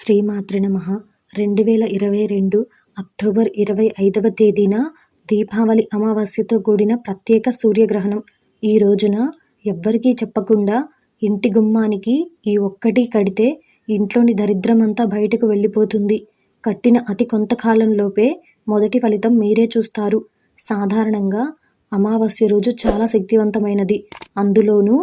శ్రీమాతృ నమ. రెండు వేల ఇరవై రెండు అక్టోబర్ ఇరవై ఐదవ తేదీన దీపావళి అమావాస్యతో కూడిన ప్రత్యేక సూర్యగ్రహణం. ఈ రోజున ఎవ్వరికీ చెప్పకుండా ఇంటి గుమ్మానికి ఈ ఒక్కటి కడితే ఇంట్లోని దరిద్రమంతా బయటకు వెళ్ళిపోతుంది. కట్టిన అతి కొంతకాలంలోపే మొదటి ఫలితం మీరే చూస్తారు. సాధారణంగా అమావాస్య రోజు చాలా శక్తివంతమైనది. అందులోనూ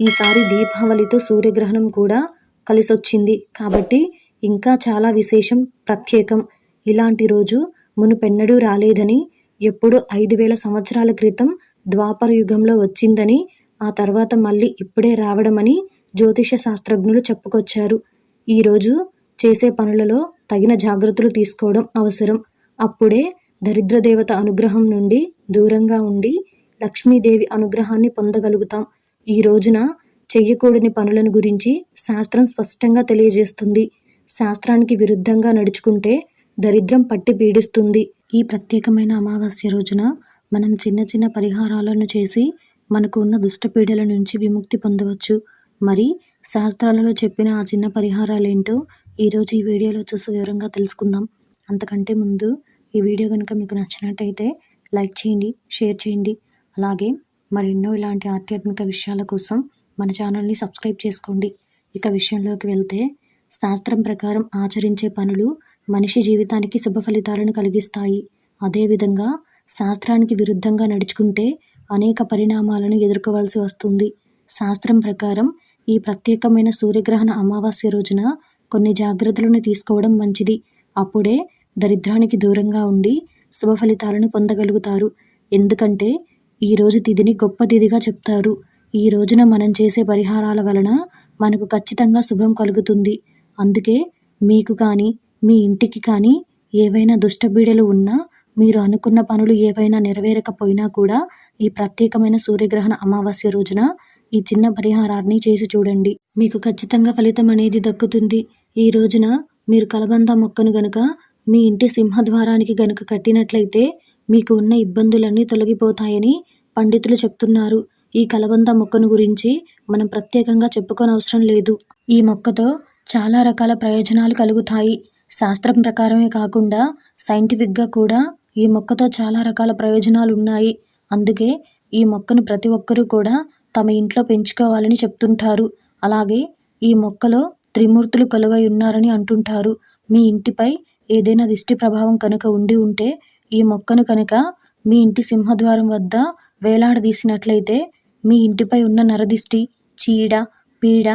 ఈసారి దీపావళితో సూర్యగ్రహణం కూడా కలిసొచ్చింది. కాబట్టి ఇంకా చాలా విశేషం ప్రత్యేకం. ఇలాంటి రోజు మునుపెన్నడూ రాలేదని ఎప్పుడు ఐదు వేల సంవత్సరాల క్రితం ద్వాపర యుగంలో వచ్చిందని ఆ తర్వాత మళ్ళీ ఇప్పుడే రావడమని జ్యోతిష శాస్త్రజ్ఞులు చెప్పుకొచ్చారు ఈరోజు చేసే పనులలో తగిన జాగ్రత్తలు తీసుకోవడం అవసరం. అప్పుడే దరిద్రదేవత అనుగ్రహం నుండి దూరంగా ఉండి లక్ష్మీదేవి అనుగ్రహాన్ని పొందగలుగుతాం. ఈ రోజున చెయ్యకూడని పనులను గురించి శాస్త్రం స్పష్టంగా తెలియజేస్తుంది. శాస్త్రానికి విరుద్ధంగా నడుచుకుంటే దరిద్రం పట్టి పీడిస్తుంది. ఈ ప్రత్యేకమైన అమావాస్య రోజున మనం చిన్న చిన్న పరిహారాలను చేసి మనకు ఉన్న దుష్టపీడల నుంచి విముక్తి పొందవచ్చు. మరి శాస్త్రాలలో చెప్పిన ఆ చిన్న పరిహారాలేంటో ఈరోజు ఈ వీడియోలో చూసి వివరంగా తెలుసుకుందాం. అంతకంటే ముందు ఈ వీడియో కనుక మీకు నచ్చినట్టయితే లైక్ చేయండి షేర్ చేయండి. అలాగే మరెన్నో ఇలాంటి ఆధ్యాత్మిక విషయాల కోసం మన ఛానల్ని సబ్స్క్రైబ్ చేసుకోండి. ఇక విషయంలోకి వెళ్తే శాస్త్రం ప్రకారం ఆచరించే పనులు మనిషి జీవితానికి శుభ ఫలితాలను కలిగిస్తాయి. అదేవిధంగా శాస్త్రానికి విరుద్ధంగా నడుచుకుంటే అనేక పరిణామాలను ఎదుర్కోవాల్సి వస్తుంది. శాస్త్రం ప్రకారం ఈ ప్రత్యేకమైన సూర్యగ్రహణ అమావాస్య రోజున కొన్ని జాగ్రత్తలను తీసుకోవడం మంచిది. అప్పుడే దరిద్రానికి దూరంగా ఉండి శుభ ఫలితాలను పొందగలుగుతారు. ఎందుకంటే ఈరోజు తిథిని గొప్ప తిథిగా చెప్తారు. ఈ రోజున మనం చేసే పరిహారాల వలన మనకు ఖచ్చితంగా శుభం కలుగుతుంది. అందుకే మీకు కానీ మీ ఇంటికి కానీ ఏవైనా దుష్టబీడలు ఉన్నా మీరు అనుకున్న పనులు ఏవైనా నెరవేరకపోయినా కూడా ఈ ప్రత్యేకమైన సూర్యగ్రహణ అమావాస్య రోజున ఈ చిన్న పరిహారాన్ని చేసి చూడండి. మీకు ఖచ్చితంగా ఫలితం అనేది దక్కుతుంది. ఈ రోజున మీరు కలబంద మొక్కను గనుక మీ ఇంటి సింహద్వారానికి గనుక కట్టినట్లయితే మీకు ఉన్న ఇబ్బందులన్నీ తొలగిపోతాయని పండితులు చెప్తున్నారు. ఈ కలబంద మొక్కను గురించి మనం ప్రత్యేకంగా చెప్పుకోనవసరం లేదు. ఈ మొక్కతో చాలా రకాల ప్రయోజనాలు కలుగుతాయి. శాస్త్రం ప్రకారమే కాకుండా సైంటిఫిక్గా కూడా ఈ మొక్కతో చాలా రకాల ప్రయోజనాలు ఉన్నాయి అందుకే ఈ మొక్కను ప్రతి ఒక్కరూ కూడా తమ ఇంట్లో పెంచుకోవాలని చెప్తుంటారు. అలాగే ఈ మొక్కలో త్రిమూర్తులు కొలువై ఉన్నారని అంటుంటారు. మీ ఇంటిపై ఏదైనా దిష్టి ప్రభావం కనుక ఉండి ఉంటే ఈ మొక్కను కనుక మీ ఇంటి సింహద్వారం వద్ద వేలాడదీసినట్లయితే మీ ఇంటిపై ఉన్న నరదిష్టి చీడ పీడ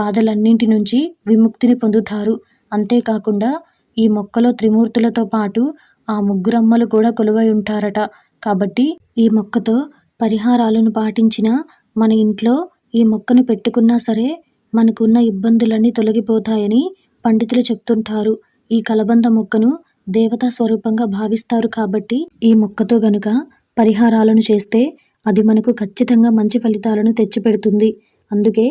బాధలన్నింటి నుంచి విముక్తిని పొందుతారు. అంతేకాకుండా ఈ మొక్కలో త్రిమూర్తులతో పాటు ఆ ముగ్గురమ్మలు కూడా కొలువై ఉంటారట. కాబట్టి ఈ మొక్కతో పరిహారాలను పాటించిన మన ఇంట్లో ఈ మొక్కను పెట్టుకున్నా సరే మనకున్న ఇబ్బందులన్నీ తొలగిపోతాయని పండితులు చెప్తుంటారు. ఈ కలబంద మొక్కను దేవతా స్వరూపంగా భావిస్తారు కాబట్టి ఈ మొక్కతో గనుక పరిహారాలను చేస్తే అది మనకు ఖచ్చితంగా మంచి ఫలితాలను తెచ్చిపెడుతుంది. అందుకే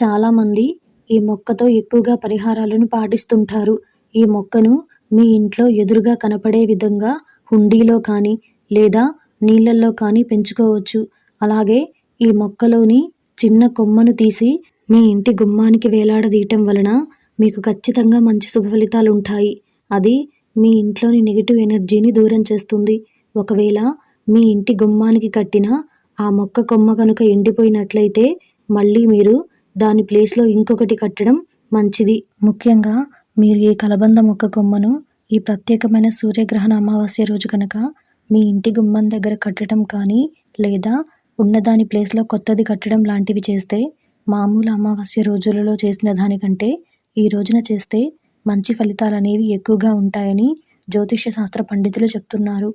చాలామంది ఈ మొక్కతో ఎక్కువగా పరిహారాలను పాటిస్తుంటారు. ఈ మొక్కను మీ ఇంట్లో ఎదురుగా కనపడే విధంగా హుండీలో కానీ లేదా నీళ్ళల్లో కానీ పెంచుకోవచ్చు. అలాగే ఈ మొక్కలోని చిన్న కొమ్మను తీసి మీ ఇంటి గుమ్మానికి వేలాడదీయటం వలన మీకు ఖచ్చితంగా మంచి శుభ ఫలితాలు ఉంటాయి. అది మీ ఇంట్లోని నెగిటివ్ ఎనర్జీని దూరం చేస్తుంది. ఒకవేళ మీ ఇంటి గుమ్మానికి కట్టిన ఆ మొక్క కొమ్మ కనుక ఎండిపోయినట్లయితే మళ్ళీ మీరు దాని ప్లేస్లో ఇంకొకటి కట్టడం మంచిది. ముఖ్యంగా మీరు ఈ కలబంద మొక్క కొమ్మను ఈ ప్రత్యేకమైన సూర్యగ్రహణ అమావాస్య రోజు కనుక మీ ఇంటి గుమ్మం దగ్గర కట్టడం కానీ లేదా ఉన్నదాని ప్లేస్లో కొత్తది కట్టడం లాంటివి చేస్తే మామూలు అమావాస్య రోజులలో చేసిన దానికంటే ఈ రోజున చేస్తే మంచి ఫలితాలు అనేవి ఎక్కువగా ఉంటాయని జ్యోతిష్య శాస్త్ర పండితులు చెప్తున్నారు.